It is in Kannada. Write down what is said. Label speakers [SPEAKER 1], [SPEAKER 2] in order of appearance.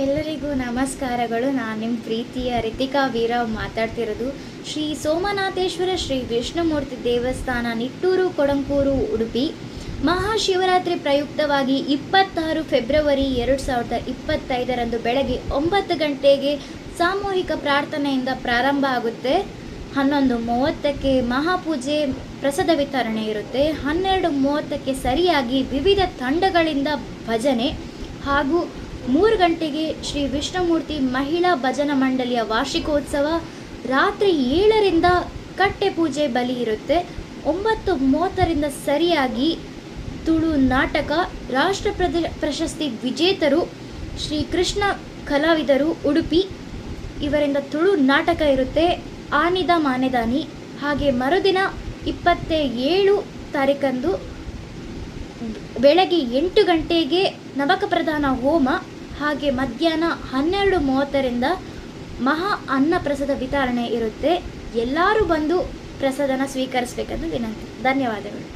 [SPEAKER 1] ಎಲ್ಲರಿಗೂ ನಮಸ್ಕಾರಗಳು. ನಾನು ನಿಮ್ಮ ಪ್ರೀತಿಯ ರಿತಿಕಾ ವೀರವ್ ಮಾತಾಡ್ತಿರೋದು. ಶ್ರೀ ಸೋಮನಾಥೇಶ್ವರ ಶ್ರೀ ವಿಷ್ಣುಮೂರ್ತಿ ದೇವಸ್ಥಾನ, ನಿಟ್ಟೂರು, ಕೊಡಂಕೂರು, ಉಡುಪಿ. ಮಹಾಶಿವರಾತ್ರಿ ಪ್ರಯುಕ್ತವಾಗಿ ಇಪ್ಪತ್ತಾರು ಫೆಬ್ರವರಿ ಎರಡು ಸಾವಿರದ ಇಪ್ಪತ್ತೈದರಂದು ಬೆಳಗ್ಗೆ ಒಂಬತ್ತು ಗಂಟೆಗೆ ಸಾಮೂಹಿಕ ಪ್ರಾರ್ಥನೆಯಿಂದ ಪ್ರಾರಂಭ ಆಗುತ್ತೆ. ಹನ್ನೊಂದು ಮೂವತ್ತಕ್ಕೆ ಮಹಾಪೂಜೆ ಪ್ರಸಾದ ವಿತರಣೆ ಇರುತ್ತೆ. ಹನ್ನೆರಡು ಮೂವತ್ತಕ್ಕೆ ಸರಿಯಾಗಿ ವಿವಿಧ ತಂಡಗಳಿಂದ ಭಜನೆ ಹಾಗೂ ಮೂರು ಗಂಟೆಗೆ ಶ್ರೀ ವಿಷ್ಣುಮೂರ್ತಿ ಮಹಿಳಾ ಭಜನಾ ಮಂಡಳಿಯ ವಾರ್ಷಿಕೋತ್ಸವ ರಾತ್ರಿ ಏಳರಿಂದ ಕಟ್ಟೆ ಪೂಜೆ ಬಲಿ ಇರುತ್ತೆ. ಒಂಬತ್ತು ಮೂವತ್ತರಿಂದ ಸರಿಯಾಗಿ ತುಳು ನಾಟಕ, ರಾಷ್ಟ್ರ ಪ್ರಶಸ್ತಿ ವಿಜೇತರು, ಶ್ರೀ ಕೃಷ್ಣ ಕಲಾವಿದರು ಉಡುಪಿ, ಇವರಿಂದ ತುಳು ನಾಟಕ ಇರುತ್ತೆ. ಆನಿದ ಮಾನೆದಾನಿ. ಹಾಗೆ ಮರುದಿನ ಇಪ್ಪತ್ತ ಏಳು ತಾರೀಕಂದು ಬೆಳಗ್ಗೆ ಎಂಟು ಗಂಟೆಗೆ ನವಕ ಪ್ರಧಾನ ಹೋಮ. ಹಾಗೆ ಮಧ್ಯಾಹ್ನ ಹನ್ನೆರಡು ಮೂವತ್ತರಿಂದ ಮಹಾ ಅನ್ನ ಪ್ರಸಾದ ವಿತರಣೆ ಇರುತ್ತೆ. ಎಲ್ಲರೂ ಬಂದು ಪ್ರಸಾದನ ಸ್ವೀಕರಿಸಬೇಕೆಂದು ವಿನಂತಿ. ಧನ್ಯವಾದಗಳು.